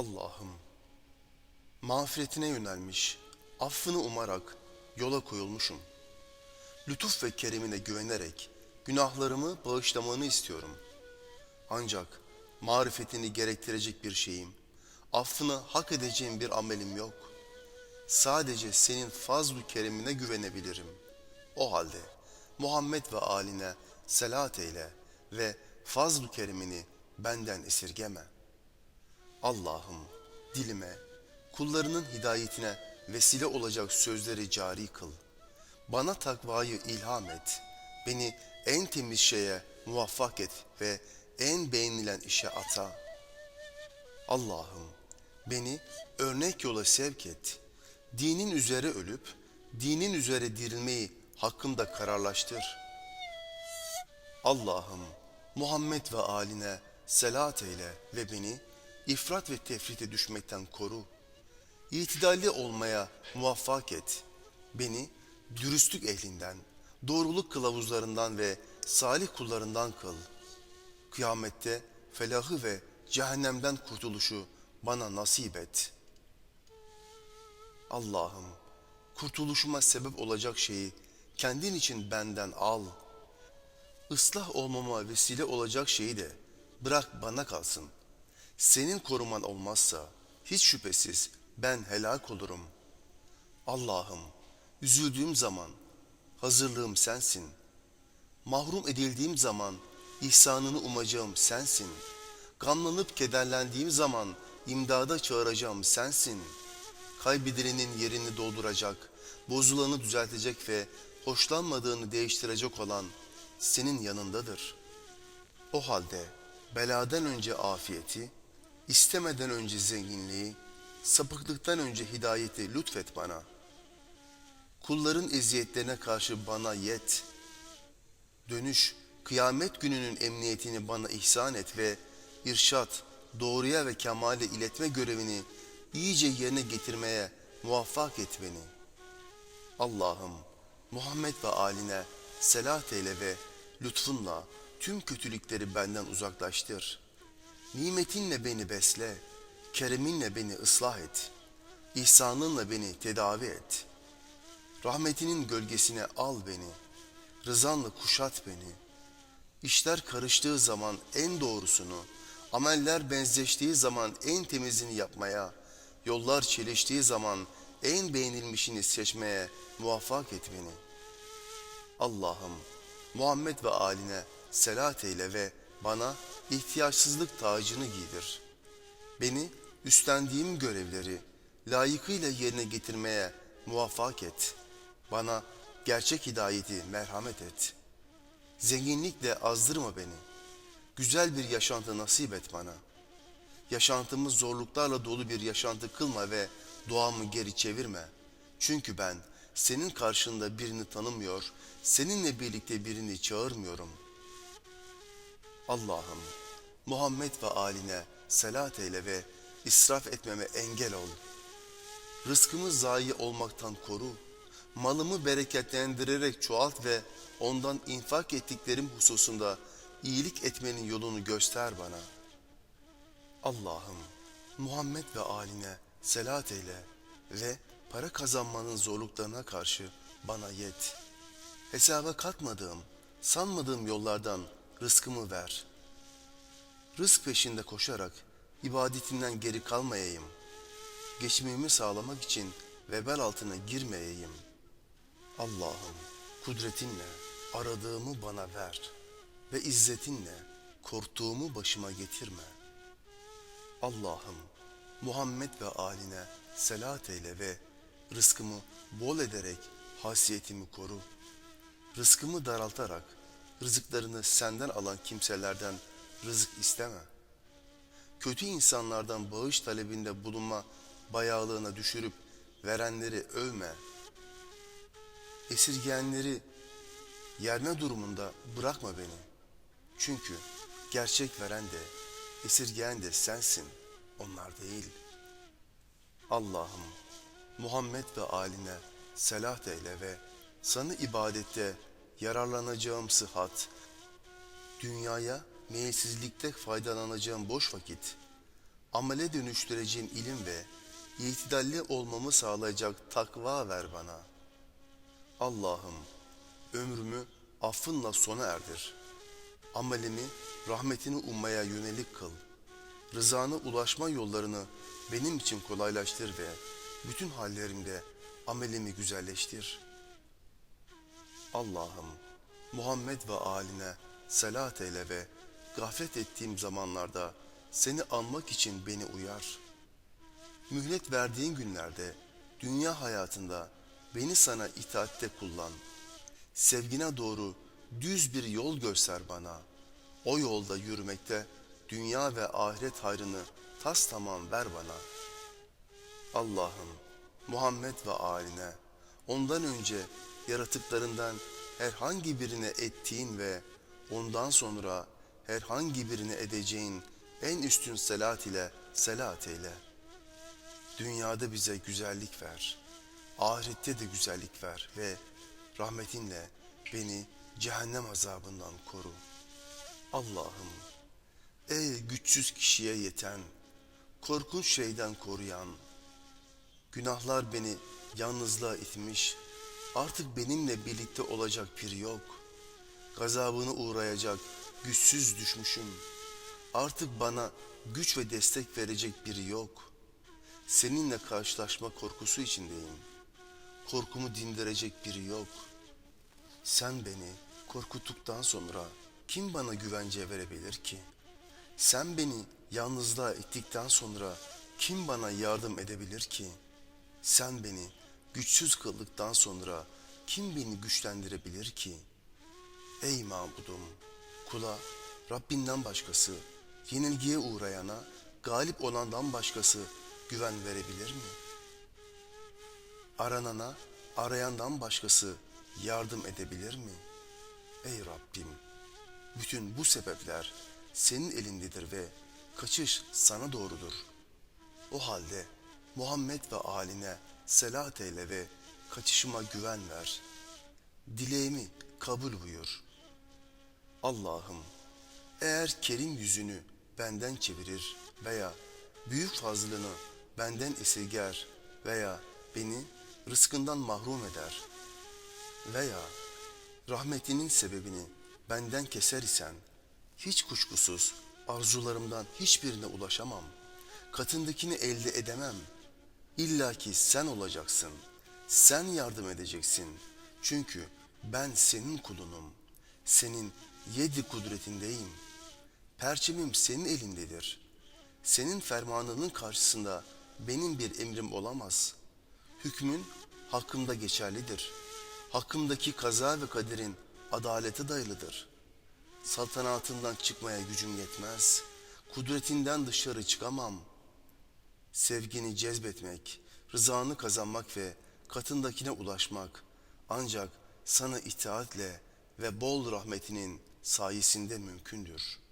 Allah'ım, mağfiretine yönelmiş, affını umarak yola koyulmuşum. Lütuf ve kerimine güvenerek günahlarımı bağışlamanı istiyorum. Ancak marifetini gerektirecek bir şeyim, affını hak edeceğim bir amelim yok. Sadece senin fazl-ı kerimine güvenebilirim. O halde Muhammed ve aline selat eyle ve fazl-ı kerimini benden esirgeme. Allah'ım dilime, kullarının hidayetine vesile olacak sözleri cari kıl. Bana takvayı ilham et. Beni en temiz şeye muvaffak et ve en beğenilen işe ata. Allah'ım beni örnek yola sevk et. Dinin üzere ölüp, dinin üzere dirilmeyi hakkımda kararlaştır. Allah'ım Muhammed ve aline selat eyle ve beni ifrat ve tefrite düşmekten koru. İtidalli olmaya muvaffak et. Beni dürüstlük ehlinden, doğruluk kılavuzlarından ve salih kullarından kıl. Kıyamette felahı ve cehennemden kurtuluşu bana nasip et. Allah'ım kurtuluşuma sebep olacak şeyi kendin için benden al. Islah olmama vesile olacak şeyi de bırak bana kalsın. Senin koruman olmazsa hiç şüphesiz ben helak olurum. Allah'ım üzüldüğüm zaman hazırlığım sensin. Mahrum edildiğim zaman ihsanını umacağım sensin. Gamlanıp kederlendiğim zaman imdada çağıracağım sensin. Kaybedilenin yerini dolduracak, bozulanı düzeltecek ve hoşlanmadığını değiştirecek olan senin yanındadır. O halde beladan önce afiyeti, istemeden önce zenginliği, sapıklıktan önce hidayeti lütfet bana. Kulların eziyetlerine karşı bana yet. Dönüş, kıyamet gününün emniyetini bana ihsan et ve irşat, doğruya ve kemale iletme görevini iyice yerine getirmeye muvaffak et beni. Allah'ım Muhammed ve aline selat eyle ve lütfunla tüm kötülükleri benden uzaklaştır. Nimetinle beni besle, kereminle beni ıslah et, ihsanınla beni tedavi et. Rahmetinin gölgesine al beni, rızanla kuşat beni. İşler karıştığı zaman en doğrusunu, ameller benzeştiği zaman en temizini yapmaya, yollar çeliştiği zaman en beğenilmişini seçmeye muvaffak et beni. Allah'ım Muhammed ve aline selat eyle ve bana ihtiyaçsızlık tacını giydir. Beni üstlendiğim görevleri layıkıyla yerine getirmeye muvaffak et. Bana gerçek hidayeti merhamet et. Zenginlikle azdırma beni. Güzel bir yaşantı nasip et bana. Yaşantımı zorluklarla dolu bir yaşantı kılma ve duamı geri çevirme. Çünkü ben senin karşında birini tanımıyor, seninle birlikte birini çağırmıyorum. Allah'ım Muhammed ve aline selat eyle ve israf etmeme engel ol. Rızkımı zayi olmaktan koru. Malımı bereketlendirerek çoğalt ve ondan infak ettiklerim hususunda iyilik etmenin yolunu göster bana. Allah'ım Muhammed ve aline selat eyle ve para kazanmanın zorluklarına karşı bana yet. Hesaba katmadığım, sanmadığım yollardan rızkımı ver. Rızk peşinde koşarak ibadetinden geri kalmayayım. Geçimimi sağlamak için vebal altına girmeyeyim. Allah'ım kudretinle aradığımı bana ver ve izzetinle korktuğumu başıma getirme. Allah'ım Muhammed ve aline selat eyle ve rızkımı bol ederek hasiyetimi koru. Rızkımı daraltarak rızıklarını senden alan kimselerden rızık isteme. Kötü insanlardan bağış talebinde bulunma bayağılığına düşürüp verenleri övme. Esirgeyenleri yerme durumunda bırakma beni. Çünkü gerçek veren de esirgeyen de sensin, onlar değil. Allah'ım Muhammed ve aline selat eyle ve sana ibadette yararlanacağım sıhhat, dünyaya meyilsizlikte faydalanacağım boş vakit, amele dönüştüreceğim ilim ve itidalli olmamı sağlayacak takva ver bana. Allah'ım ömrümü affınla sona erdir. Amelimi rahmetini ummaya yönelik kıl. Rızana ulaşma yollarını benim için kolaylaştır ve bütün hallerimde amelimi güzelleştir. Allah'ım Muhammed ve aline selat eyle ve gaflet ettiğim zamanlarda seni anmak için beni uyar. Mühlet verdiğin günlerde dünya hayatında beni sana itaatte kullan. Sevgine doğru düz bir yol göster bana. O yolda yürümekte dünya ve ahiret hayrını tas tamam ver bana. Allah'ım Muhammed ve aline ondan önce yaratıklarından herhangi birine ettiğin ve ondan sonra herhangi birine edeceğin en üstün selat ile selat eyle. Dünyada bize güzellik ver. Ahirette de güzellik ver ve rahmetinle beni cehennem azabından koru. Allah'ım ey güçsüz kişiye yeten, korkunç şeyden koruyan, günahlar beni yalnızlığa itmiş, artık benimle birlikte olacak biri yok. Gazabını uğrayacak güçsüz düşmüşüm. Artık bana güç ve destek verecek biri yok. Seninle karşılaşma korkusu içindeyim. Korkumu dindirecek biri yok. Sen beni korkuttuktan sonra kim bana güvence verebilir ki? Sen beni yalnızlığa ittikten sonra kim bana yardım edebilir ki? Sen beni güçsüz kıldıktan sonra kim beni güçlendirebilir ki? Ey mabudum, kula Rabbinden başkası, yenilgiye uğrayana, galip olandan başkası güven verebilir mi? Aranana, arayandan başkası yardım edebilir mi? Ey Rabbim, bütün bu sebepler senin elindedir ve kaçış sana doğrudur. O halde Muhammed ve aline selat eyle ve kaçışıma güven ver. Dileğimi kabul buyur. Allah'ım eğer kerim yüzünü benden çevirir veya büyük fazlını benden esirger veya beni rızkından mahrum eder veya rahmetinin sebebini benden keser isen hiç kuşkusuz arzularımdan hiçbirine ulaşamam. Katındakini elde edemem. İlla ki sen olacaksın. Sen yardım edeceksin. Çünkü ben senin kulunum. Senin yedi kudretindeyim. Perçemim senin elindedir. Senin fermanının karşısında benim bir emrim olamaz. Hükmün hakkımda geçerlidir. Hakkımdaki kaza ve kaderin adalete dayalıdır. Saltanatından çıkmaya gücüm yetmez. Kudretinden dışarı çıkamam. Sevgini cezbetmek, rızanı kazanmak ve katındakine ulaşmak ancak sana itaatle ve bol rahmetinin sayesinde mümkündür.''